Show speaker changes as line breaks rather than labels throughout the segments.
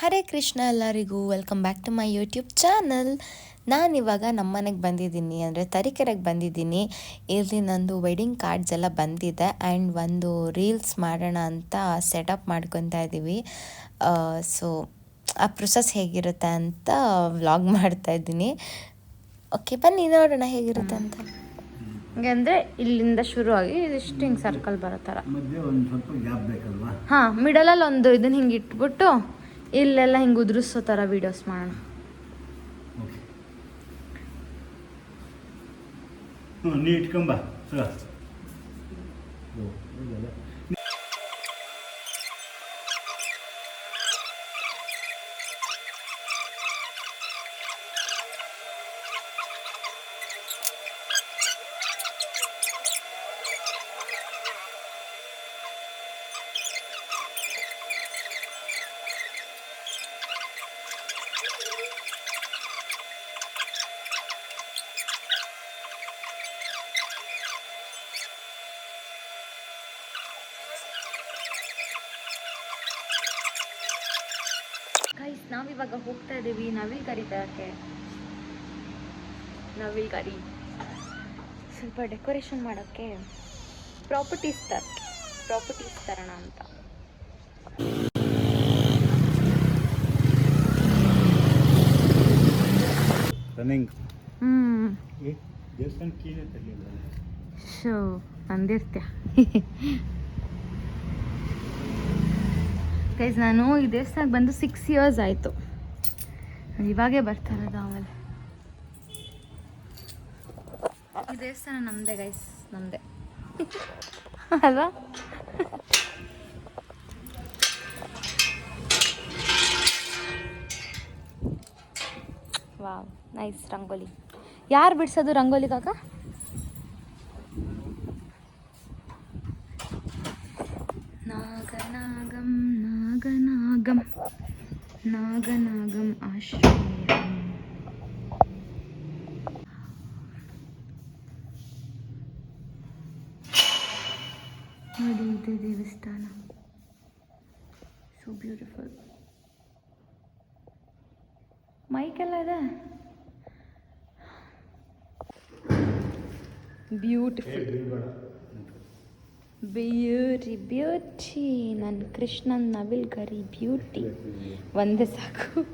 ಹರೇ ಕೃಷ್ಣ ಎಲ್ಲರಿಗೂ welcome back to my YouTube channel. ನಾನಿವಾಗ ನಮ್ಮನೆಗೆ ಬಂದಿದ್ದೀನಿ ಅಂದರೆ ತರೀಕೆರೆಗೆ ಬಂದಿದ್ದೀನಿ. ಇಲ್ಲಿ ನಂದು ವೆಡ್ಡಿಂಗ್ ಕಾರ್ಡ್ಸ್ ಎಲ್ಲ ಬಂದಿದೆ ಆ್ಯಂಡ್ ಒಂದು ರೀಲ್ಸ್ ಮಾಡೋಣ ಅಂತ ಸೆಟಪ್ ಮಾಡ್ಕೊತಾ ಇದ್ದೀವಿ ಸೊ ಆ ಪ್ರೊಸೆಸ್ ಹೇಗಿರುತ್ತೆ ಅಂತ ವ್ಲಾಗ್ ಮಾಡ್ತಾ ಇದ್ದೀನಿ. ಓಕೆ ಬನ್ನಿ ನೋಡೋಣ ಹೇಗಿರುತ್ತೆ ಅಂತ.
ಹಂಗಂದ್ರೆ ಅಂದರೆ ಇಲ್ಲಿಂದ ಶುರು ಆಗಿ ಇದಿಷ್ಟು ಹಿಂಗೆ ಸರ್ಕಲ್ ಬರೋ ಥರ
ಮಧ್ಯೆ ಒಂದು ಸ್ವಲ್ಪ ಗ್ಯಾಪ್ ಬೇಕಲ್ವಾ?
ಹಾಂ ಮಿಡಲಲ್ಲಿ ಒಂದು ಇದನ್ನ ಹಿಂಗೆ ಇಟ್ಬಿಟ್ಟು ಇಲ್ಲೆಲ್ಲ ಹಿಂಗೆ ಉದುರಿಸೋ ಥರ ವೀಡಿಯೋಸ್ ಮಾಡೋಣ.
ನೀ ಇಟ್ಕೊಂಬ
ನಾವಿವಾಗ ಹೋಗ್ತಾ ಇದ್ದೀವಿ ನವಿಲ್ ಕರಿ ತರಕ್ಕೆ ನವಿಲ್ ಕರಿ ಸ್ವಲ್ಪ ಡೆಕೋರೇಷನ್ ಮಾಡೋಕ್ಕೆ ಪ್ರಾಪರ್ಟೀಸ್ ತರ ಪ್ರಾಪರ್ಟೀಸ್ ತರೋಣ ಅಂತ.
ರನ್ನಿಂಗ್.
ಶೋ ಅಂದಿರ್ತ್ಯ ಗೈಸ್ ನಾನು ಈ ದೇವಸ್ಥಾನಕ್ಕೆ ಬಂದು ಸಿಕ್ಸ್ ಇಯರ್ಸ್ ಆಯಿತು. ಇವಾಗೇ ಬರ್ತಾರ ಆಮೇಲೆ ದೇವಸ್ಥಾನ ನಮ್ಮದೇ ಗೈಸ್ ನಮ್ಮದೇ ಅಲ್ವಾ? Wow nice rangoli. ಯಾರು ಬಿಡ್ಸೋದು ರಂಗೋಲಿ ಕಾಕ? ನಾಗನಾಗಂ ನಾಗನಾಗಂ ಆಶ್ರಯ ನೋಡಿ ಇದೆ ದೇವಸ್ಥಾನ ಸೊ ಬ್ಯೂಟಿಫುಲ್ ಮೈಕೆಲ್ಲ ಇದೆ ಬ್ಯೂಟಿಫುಲ್ ಬ್ಯೂಟಿ ಬ್ಯೂಟಿ ನನ್ನ ಕೃಷ್ಣನ್ ನವಿಲ್ ಗರಿ ಬ್ಯೂಟಿ. ಒಂದೇ ಸಾಕು.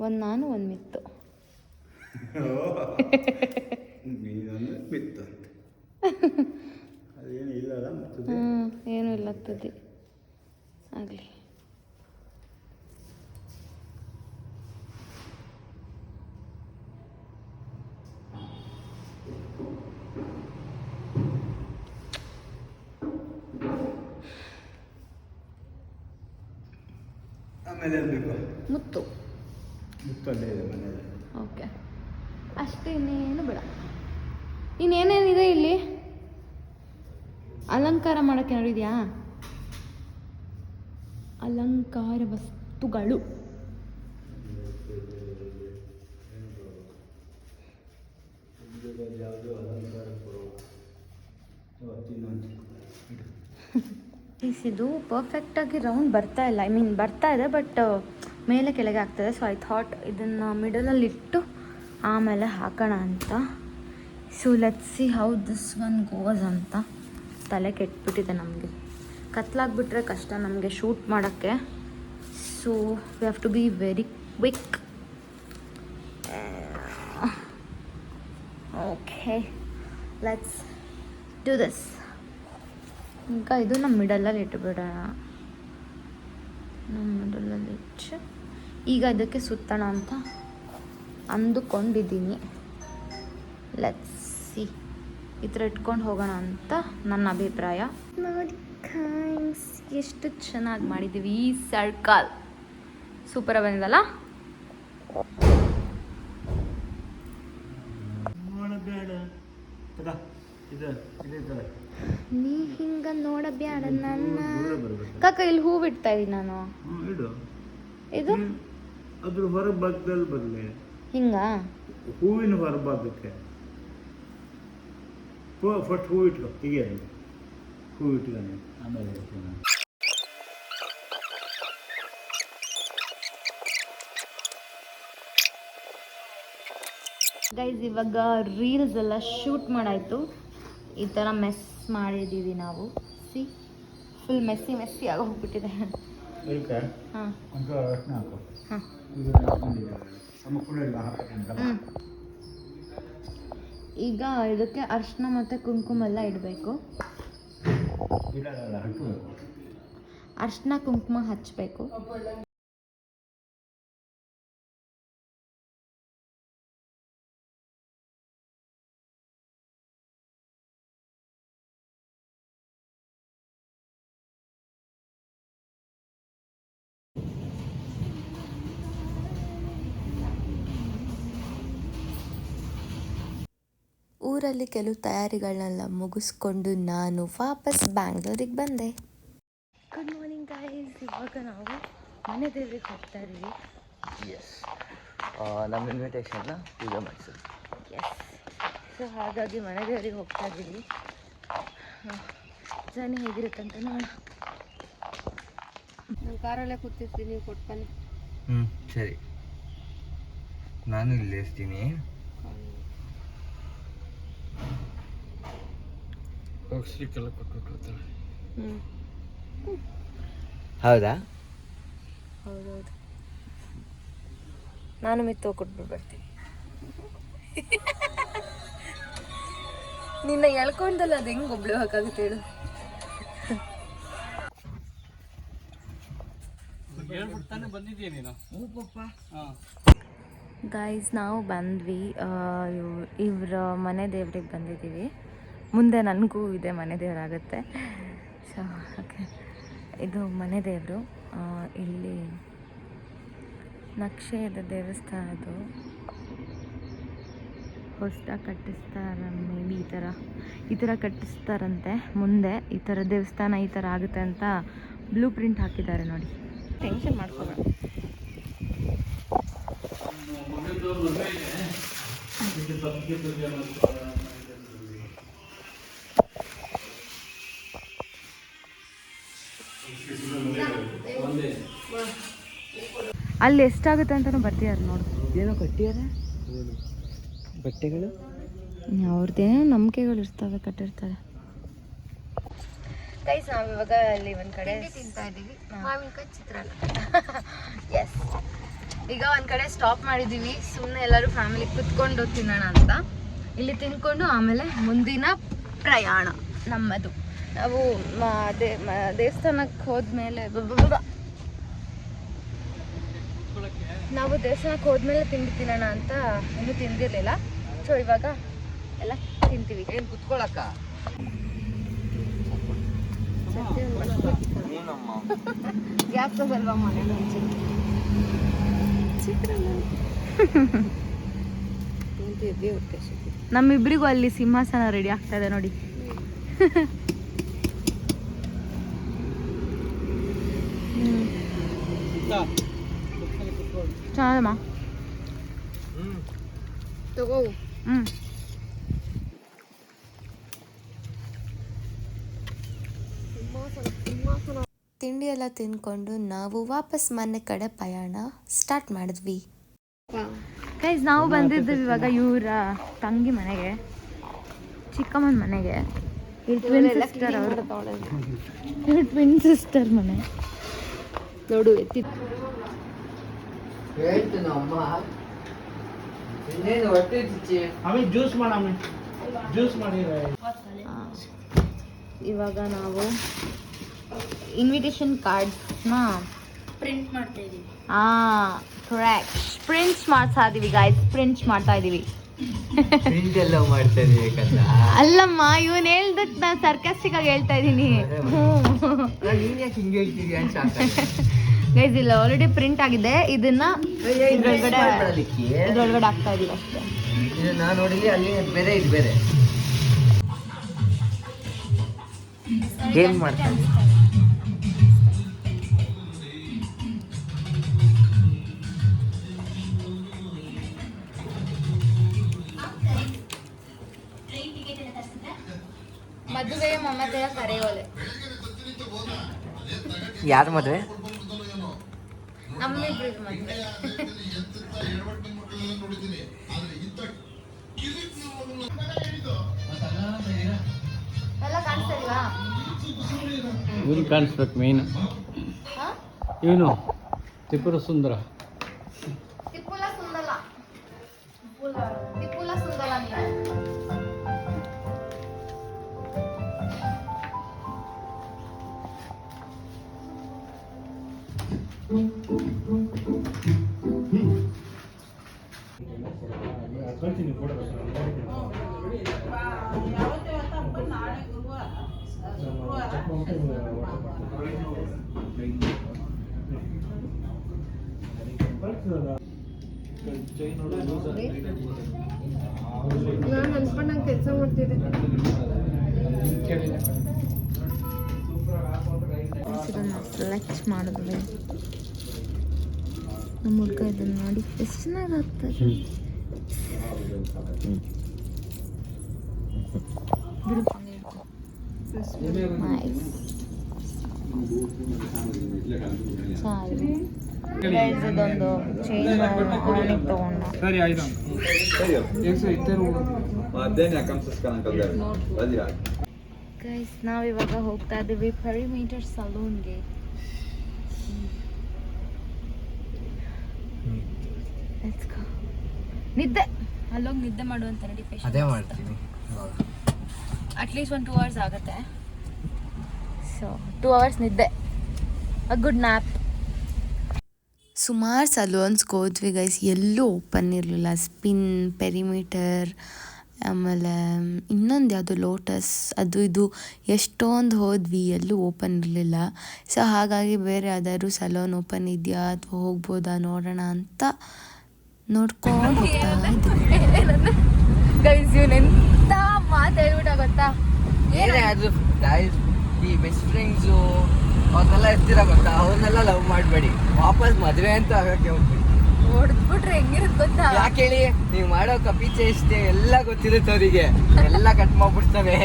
ಒಂದು ನಾನು ಒಂದು ಮಿತ್ತು. ಏನೂ ಇಲ್ಲ ತುದಿ. ಆಗಲಿ.
ಮುತ್ತು.
ಮುತ್ತು
ಅಲ್ಲೇ ಇದೆ
ಓಕೆ. ಅಷ್ಟೇ ಇನ್ನೇನು ಬೇಡ. ಇನ್ನೇನೇನಿದೆ ಇಲ್ಲಿ? ಅಲಂಕಾರ ಮಾಡೋಕ್ಕೆ ಇದೆಯಾ? ಅಲಂಕಾರ ವಸ್ತುಗಳು.
ಯಾವುದೋ ಅಲಂಕಾರ ಕೊಡುವ ಇನ್ನೊಂದು ಇಡು
ಪ್ಲೀಸ್ ಇದು ಪರ್ಫೆಕ್ಟಾಗಿ ರೌಂಡ್ ಬರ್ತಾ ಇಲ್ಲ. ಐ ಮೀನ್ ಬರ್ತಾ ಇದೆ ಬಟ್ ಮೇಲೆ ಕೆಳಗೆ ಆಗ್ತದೆ. ಸೊ ಐ ಥಾಟ್ ಇದನ್ನು ಮಿಡಲಲ್ಲಿ ಇಟ್ಟು ಆಮೇಲೆ ಹಾಕೋಣ ಅಂತ. So let see how this one goes ಅಂತ. ತಲೆ ಕೆಟ್ಬಿಟ್ಟಿದೆ ನಮಗೆ. ಕತ್ಲಾಗ್ಬಿಟ್ರೆ ಕಷ್ಟ ನಮಗೆ ಶೂಟ್ ಮಾಡೋಕ್ಕೆ. So we have to be very quick okay let's do this ಈಗ ಇದು ನಮ್ಮ ಮಿಡಲಲ್ಲಿ ಇಟ್ಬಿಡೋಣ. ನಮ್ಮ ಮಿಡಲಲ್ಲಿ ಇಟ್ಟು ಈಗ ಅದಕ್ಕೆ ಸುತ್ತೋಣ ಅಂತ ಅಂದುಕೊಂಡಿದ್ದೀನಿ. ಲೆಟ್ಸ್ ಸಿ ಈ ಥರ ಇಟ್ಕೊಂಡು ಹೋಗೋಣ ಅಂತ ನನ್ನ ಅಭಿಪ್ರಾಯ. ನೋಡಿ ಥ್ಯಾಂಕ್ಸ್ ಎಷ್ಟು ಚೆನ್ನಾಗಿ ಮಾಡಿದ್ದೀವಿ ಈ ಸರ್ಕಲ್. ಸೂಪರಾಗಿ ಬಂದಿದಲ್ಲ?
ಇದು
ನೀ ಹಿಂಗ ನೋಡಬ್ಯಾಡ ನನ್ನ ಕಾಕ ಇಲ್ಲಿ ಹೂ ಬಿಡ್ತಾ ಇದೀನಿ ನಾನು.
ಇಡು.
ಇದು?
ಅದ್ರ ಹೊರಭಾಗದಲ್ಲಿ ಬರಲಿ
ಹಿಂಗ?
ಹೂವಿನ ಹೊರಭಾಗಕ್ಕೆ. ಫಸ್ಟ್ ಹೂ ಇಟ್ಲು ಹೀಗೆ ಹೂ ಇಟ್ಕೊಂಡು ಆಮೇಲೆ
ಗೈಸ್ ಇವಾಗ ರೀಲ್ಸ್ ಎಲ್ಲ ಶೂಟ್ ಮಾಡಾಯಿತು. ಈ ಥರ ಮೆಸ್ ಮಾಡಿದ್ದೀವಿ ನಾವು. ಸಿ ಫುಲ್ ಮೆಸ್ಸಿ ಮೆಸ್ಸಿ ಆಗಿ
ಹೋಗ್ಬಿಟ್ಟಿದೆ
ಹಾಂ. ಈಗ ಇದಕ್ಕೆ ಅರ್ಶಿನ ಮತ್ತು ಕುಂಕುಮ ಎಲ್ಲ ಇಡಬೇಕು. ಅರಿಶಿನ ಕುಂಕುಮ ಹಚ್ಚಬೇಕು
ಊರಲ್ಲಿ ಕೆಲವು ತಯಾರಿಗಳನ್ನೆಲ್ಲ ಮುಗಿಸ್ಕೊಂಡು ನಾನು ವಾಪಸ್ ಬ್ಯಾಂಗ್ಳೂರಿಗೆ ಬಂದೆ.
ಗುಡ್ ಮಾರ್ನಿಂಗ್ ಗಾಯ್ಸ್ ಇವಾಗ ನಾವು ಮನೆ ದೇವ್ರಿಗೆ ಹೋಗ್ತಾ ಇದ್ದೀವಿ.
ಎಸ್ ನಮ್ಮ ಇನ್ವಿಟೇಷನ್ನ ಪೂಜೆ ಮಾಡಿಸೋದು.
ಎಸ್ ಸೊ ಹಾಗಾಗಿ ಮನೆ ದೇವರಿಗೆ ಹೋಗ್ತಾ ಇದ್ದೀವಿ. ಜರ್ನಿ ಹೇಗಿರುತ್ತೆ ಅಂತ ನೋಡೋಣ. ನಾನು ಕಾರಲ್ಲೇ ಕೂತಿರ್ತೀನಿ ನೀವು ಕೊಟ್ಟು ಬನ್ನಿ
ಹ್ಞೂ ಸರಿ. ನಾನು ಇಲ್ಲಿ ಇರ್ತೀನಿ. ಹೋಗ್ಸ್ಲಿಕ್ಕೆಲ್ಲ ಕೊಟ್ಬಿಟ್ಟು
ಹ್ಞೂ
ಹೌದಾ?
ಹೌದೌದು. ನಾನು ಮಿತ್ತು ಕೊಟ್ಬಿಟ್ಟು ಬರ್ತೀನಿ. ನಿನ್ನ ಎಳ್ಕೊಂಡಲ್ಲ ಅದು ಹೆಂಗೆ ಒಬ್ಳು ಹಾಕಾಗುತ್ತೆ ಹೇಳು. ಗಾಯ್ಸ್ ನಾವು ಬಂದ್ವಿ ಇವ್ರ ಮನೆ ದೇವ್ರಿಗೆ ಬಂದಿದ್ದೀವಿ. ಮುಂದೆ ನನಗೂ ಇದೆ ಮನೆ ದೇವರಾಗುತ್ತೆ. ಸೊ ಓಕೆ ಇದು ಮನೆ ದೇವರು. ಇಲ್ಲಿ ನಕ್ಷೆ ಇದೆ ದೇವಸ್ಥಾನದ್ದು ಹೊಸದಾಗಿ ಕಟ್ಟಿಸ್ತಾರ ಮೇ ಬಿ ಈ ಥರ ಈ ಥರ ಕಟ್ಟಿಸ್ತಾರಂತೆ. ಮುಂದೆ ಈ ಥರ ದೇವಸ್ಥಾನ ಈ ಥರ ಆಗುತ್ತೆ ಅಂತ ಬ್ಲೂ ಪ್ರಿಂಟ್ ಹಾಕಿದ್ದಾರೆ ನೋಡಿ. ಟೆನ್ಷನ್ ಮಾಡ್ಕೋಬೇಡ. ಅಲ್ಲಿ ಎಷ್ಟಾಗುತ್ತೆ ಅಂತಲೂ ಬರ್ತಿದ್ದಾರೆ ನೋಡಿ.
ಏನೋ ಕಟ್ಟಿಯಾರ ಬಟ್ಟೆಗಳು?
ಅವ್ರದ್ದೇನೋ ನಂಬಿಕೆಗಳು ಇರ್ತವೆ ಕಟ್ಟಿರ್ತಾರೆ. ಗೈಸ್ ನಾವು ಇವಾಗ ಅಲ್ಲಿ ಒಂದು ಕಡೆ ತಿಂತಾ ಇದ್ದೀವಿ. ಮಾವಿನಕಾಯಿ ಚಿತ್ರಾನ್ನ. ಎಸ್ ಈಗ ಒಂದು ಕಡೆ ಸ್ಟಾಪ್ ಮಾಡಿದ್ದೀವಿ ಸುಮ್ಮನೆ ಎಲ್ಲರೂ ಫ್ಯಾಮಿಲಿ ಕುತ್ಕೊಂಡು ತಿನ್ನೋಣ ಅಂತ. ಇಲ್ಲಿ ತಿನ್ಕೊಂಡು ಆಮೇಲೆ ಮುಂದಿನ ಪ್ರಯಾಣ ನಮ್ಮದು. ನಾವು ದೇವಸ್ಥಾನಕ್ಕೆ ಹೋದ್ಮೇಲೆ ಬ- ಬ- ಬ- ನಾವು ದೇವಸ್ಥಾನಕ್ಕೆ ಹೋದ್ಮೇಲೆ ತಿಂಡಿ ತಿನ್ನೋಣ ಅಂತ ಇನ್ನೂ ತಿಂದಿರಲಿಲ್ಲ. ಸೊ ಇವಾಗ ಎಲ್ಲ ತಿಂತೀವಿ.
ಏನು ಕುತ್ಕೊಳಕ್ಕ?
ಗ್ಯಾಪ್ ಮನೆ ಮುಂಚೆ? ನಮ್ಮಿಬ್ಬರಿಗೂ ಅಲ್ಲಿ ಸಿಂಹಾಸನ ರೆಡಿ ಆಗ್ತಾ ಇದೆ ನೋಡಿ. ಚೆನ್ನಾಗಮ್ಮ
ತಗೋ
ಹ್ಞೂ
ತಿಂಡಿ ಎಲ್ಲ ತಿನ್ಕೊಂಡು ನಾವು ವಾಪಸ್ ಮನೆ ಕಡೆ ಪ್ರಯಾಣ ಸ್ಟಾರ್ಟ್ ಮಾಡಿದ್ವಿ.
ಗೈಸ್ ನಾವು ಬಂದಿದ್ದೀವಿ ಇವಾಗ ಇವರ ತಂಗಿ ಮನೆಗೆ ಚಿಕ್ಕಮ್ಮನ ಮನೆಗೆ. ಟ್ವಿನ್ ಸಿಸ್ಟರ್ ಅವರು. ಇವ್ರ ಟ್ವಿನ್ ಸಿಸ್ಟರ್ ಮನೆ. ನೋಡು ಎತ್ತಿ
ಹೇಳ್ತೀನಿ ಅಮ್ಮ. ಇನ್ನೇನು ಹೊಟ್ಟೆ ಚುಚ್ಚಿ
ಆಮೇಲೆ ಜ್ಯೂಸ್ ಮಾಡಮ್ಮ ಜ್ಯೂಸ್ ಮಾಡಿ
ಇವಾಗ ನಾವು ಇನ್ವಿಟೇಷನ್ ಕಾರ್ಡ್ಸ್ನ ಪ್ರಿಂಟ್ ಮಾಡ್ತಾ ಇದೀವಿ. ಹಾಂ ಕರೆಕ್ಟ್ ಪ್ರಿಂಟ್ಸ್ ಮಾಡ್ತಾ ಇದೀವಿ ಗಾಯ್ಸ್ ಪ್ರಿಂಟ್ಸ್ ಮಾಡ್ತಾ ಇದೀವಿ.
ಪ್ರಿಂಟ್ ಎಲ್ಲ ಮಾಡ್ತಾ ಇದೀವಿ
ಅಲ್ಲಮ್ಮ ಇವನ್ ಹೇಳ್ದಕ್ ನಾನು ಸರ್ಕಾಸ್ಟಿಕ್ ಆಗಿ ಹೇಳ್ತಾ ಇದ್ದೀನಿ
ನೀನ್ ಯಾಕೆ ಹಿಂಗೆ ಹೇಳ್ತಿದ್ಯಾ ಅಂತ.
ಗೈಸ್ ಇಲ್ಲ ಆಲ್ರೆಡಿ ಪ್ರಿಂಟ್ ಆಗಿದೆ. ಇದನ್ನ ಇದ್ರೊಳಗಡೆ. ಇದ್ರೊಳಗಡೆ ಆಗ್ತಾ ಇದೀವಿ ಅಷ್ಟೇ.
ನಾನು ನೋಡಿಲಿ ಅಲ್ಲಿ ಬೇರೆ ಇದು ಬೇರೆ. ಗೇಮ್ ಮಾಡ್ತಾರೆ
ಮದುವೆ ಮಮ್ಮತೆಯ ಕರೆಯೋಲೆ.
ಯಾರ ಮದುವೆ?
ನಮ್ಮಿಬ್ರು ಮದುವೆ ಎಲ್ಲ ಕಾಣಿಸ್ತಾ ಇಲ್ವಾ?
ಇವನು ಕಾಣಿಸ್ಬೇಕು ಮೇನ್
ಹಾ?
ಇವನು? ತ್ರಿಪುರ ಸುಂದರ.
ತಿಪ್ಪುಲ ಸುಂದಲ ನಾನು ಅನ್ಕೊಂಡಂಗೆ ಕೆಲಸ ಮಾಡ್ತಿದ್ದೆ. ಇದನ್ನು ಮಾಡಿದ್ರೆ ಮಾಡಿದ್ವಿ. ನಮ್ಮ ಹುಡುಗ ಇದನ್ನು ನೋಡಿ ಎಷ್ಟು ಚೆನ್ನಾಗಿ ಆಗ್ತದೆ ಬಿಡು Nice. ಇದೊಂದು ಚೈನ್ ಅವನಿಗೆ ತಗೊಂಡು.
ಸರಿ ಆಯ್ತು.
ಗೈಸ್ ನಾವಿವಾಗ ಹೋಗ್ತಾ ಇದ್ದೀವಿ ಪೆರಿಮೀಟರ್ ಸಲೂನ್ಗೆ ನಿದ್ದೆ. ಅಲ್ಲೋಗಿ ನಿದ್ದೆ ಮಾಡುವಂತ ನಡಿ
ಅದೇ ಮಾಡ್ತೀವಿ
ಅಟ್ಲೀಸ್ಟ್ ಒಂದು ಟೂ ಅವರ್ಸ್ ಆಗುತ್ತೆ. ಸೊ ಟೂ ಅವರ್ಸ್ ನಿದ್ದೆ. ಅ ಗುಡ್ ನ್ಯಾಪ್
ಸುಮಾರು ಸಲೂನ್ಸ್ಗೆ ಹೋದ್ವಿ ಗೈಸ್ ಎಲ್ಲೂ ಓಪನ್ ಇರಲಿಲ್ಲ. ಸ್ಪಿನ್ ಪೆರಿಮೀಟರ್ ಆಮೇಲೆ ಇನ್ನೊಂದು ಯಾವುದು ಲೋಟಸ್ ಅದು ಇದು ಎಷ್ಟೊಂದು ಹೋದ್ವಿ ಎಲ್ಲೂ ಓಪನ್ ಇರಲಿಲ್ಲ. ಸೊ ಹಾಗಾಗಿ ಬೇರೆ ಯಾವ್ದಾದ್ರು ಸಲೂನ್ ಓಪನ್ ಇದೆಯಾ ಅಥವಾ ಹೋಗ್ಬೋದಾ ನೋಡೋಣ ಅಂತ ನೋಡ್ಕೊಂಡು ಹೋಗ್ತಾ ಇದ್ವಿ.
ಈ ಬೆಸ್ಟ್ ಫ್ರೆಂಡ್ಸು ಅವ್ರನ್ನೆಲ್ಲ ಇರ್ತೀರ ಗೊತ್ತಾ? ಅವ್ರನ್ನೆಲ್ಲ ಲವ್ ಮಾಡಬೇಡಿ. ವಾಪಸ್ ಮದುವೆ ಅಂತ ಆಗಕ್ಕೆ ಹೋಗ್ಬೇಡಿ.
ಹೊಡೆದ್ಬಿಟ್ರೆ ಹೆಂಗಿರುತ್ತೆ ಗೊತ್ತಾ?
ಯಾಕೆ ಹೇಳಿ? ನೀವು ಮಾಡೋ ಕಪಿ ಚೇಷ್ಟೆ ಎಲ್ಲ ಗೊತ್ತಿರುತ್ತೆ ಅವರಿಗೆ. ಎಲ್ಲ ಕಟ್ ಮಾಡ್ಬಿಡ್ತವೆ.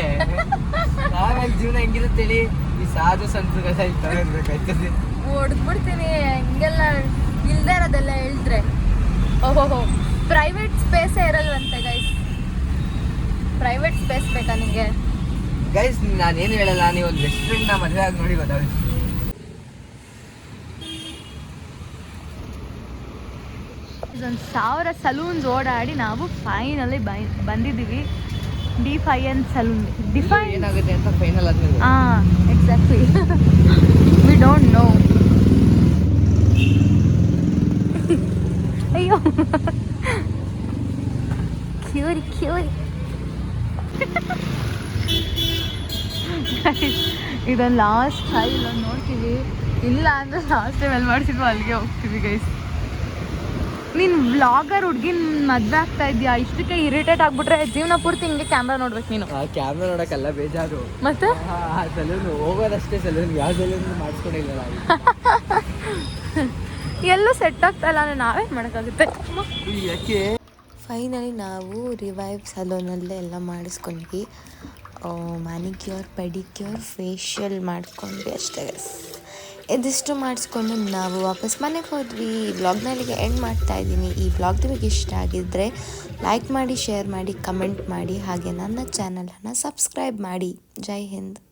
ಆಮೇಲೆ ಜೀವನ ಹೆಂಗಿರುತ್ತೆ ಹೇಳಿ? ಈ ಸಾಧು ಸಂತರೆಲ್ಲ ಇರ್ತಾರೆ ಇರ್ಬೇಕಾಯ್ತದೆ.
ಹೊಡೆದ್ಬಿಡ್ತೀನಿ ಹಿಂಗೆಲ್ಲ ಇಲ್ದೇ ಇರೋದೆಲ್ಲ ಹೇಳಿದ್ರೆ. ಓಹೋಹೋ ಪ್ರೈವೇಟ್ ಸ್ಪೇಸೇ ಇರಲ್ವಂತೆ ಗೈಸ್ ಪ್ರೈವೇಟ್ ಸ್ಪೇಸ್ ಬೇಕಾ ನಿಮಗೆ
ಗೈಸ್ ಏನು ಹೇಳಲ್ಲ ನೀವು ಒಂದು ಬೆಸ್ಟ್ ಫ್ರೆಂಡ್ನ ಮದುವೆ ಆಗಿ ನೋಡಿ ಗೊತ್ತಾಗುತ್ತೆ.
ಒಂದು ಸಾವಿರ ಸಲೂನ್ಸ್ ಓಡಾಡಿ ನಾವು ಫೈನಲಿ ಬಂದಿದ್ದೀವಿ. Define salon define
ಏನಾಗುತ್ತೆ ಅಂತ ಫೈನಲ್ ಆದ್ಮೇಲೆ.
ಹಾಂ ಎಕ್ಸಾಕ್ಟ್ಲಿ ವಿ ಡೋಂಟ್ ನೋ ಅಯ್ಯೋ. Curie Curie. ಇದೊಂದು ಲಾಸ್ಟ್ ಹೈ ಇಲ್ಲೊಂದು ನೋಡ್ತೀವಿ ಇಲ್ಲ ಅಂದ್ರೆ ಲಾಸ್ಟ್ ಟೈಮ್ ಎಲ್ಲಿ ಮಾಡಿಸಿದ್ವು ಅಲ್ಲಿಗೆ ಹೋಗ್ತೀವಿ ಗೈಸ್ ನೀನು ವ್ಲಾಗರ್ ಹುಡ್ಗಿನ ಮದ್ವೆ ಆಗ್ತಾ ಇದೆಯಾ? ಇಷ್ಟಕ್ಕೆ ಇರಿಟೇಟ್ ಆಗ್ಬಿಟ್ರೆ ಜೀವನ ಪೂರ್ತಿ ಹಿಂಗೆ ಕ್ಯಾಮ್ರಾ ನೋಡ್ಬೇಕು ನೀನು.
ಕ್ಯಾಮ್ರಾ ನೋಡೋಕ್ಕಲ್ಲ ಬೇಜಾರು.
ಮತ್ತೆ?
ಆ ಸಲೂನ್ ಹೋಗೋದಷ್ಟೇ ಸಲೂನ್ ಯಾವ ಸಲೂನ್ ಮಾಡಿಸ್ಕೊಂಡಿಲ್ಲ ನಾವು
ಎಲ್ಲೂ ಸೆಟ್ ಆಗ್ತಾ ಇಲ್ಲ ಅಂದ್ರೆ ನಾವೇನು ಮಾಡೋಕ್ಕಾಗುತ್ತೆ?
ಯಾಕೆ?
ಫೈನಲಿ ನಾವು ರಿವೈವ್ ಸಲೂನಲ್ಲೇ ಎಲ್ಲ ಮಾಡಿಸ್ಕೊಂಡ್ವಿ. ಮ್ಯಾನಿಕ್ಯೂರ್ ಪೆಡಿಕ್ಯೂರ್ ಫೇಶಿಯಲ್ ಮಾಡ್ಕೊಂಡ್ವಿ ಅಷ್ಟೇ. ಇದಿಷ್ಟು ಮಾಡಿಸ್ಕೊಂಡು ನಾವು ವಾಪಸ್ ಮನೆಗೆ ಹೋದ್ವಿ. ಈ ವ್ಲಾಗ್ನ ಎಂಡ್ ಮಾಡ್ತಾ ಇದ್ದೀನಿ. ಈ ವ್ಲಾಗ್ ನಿಮಗೆ ಇಷ್ಟ ಆಗಿದ್ದರೆ ಲೈಕ್ ಮಾಡಿ ಶೇರ್ ಮಾಡಿ ಕಮೆಂಟ್ ಮಾಡಿ, ಹಾಗೆ ನನ್ನ ಚಾನಲನ್ನು ಸಬ್ಸ್ಕ್ರೈಬ್ ಮಾಡಿ. ಜೈ ಹಿಂದ್.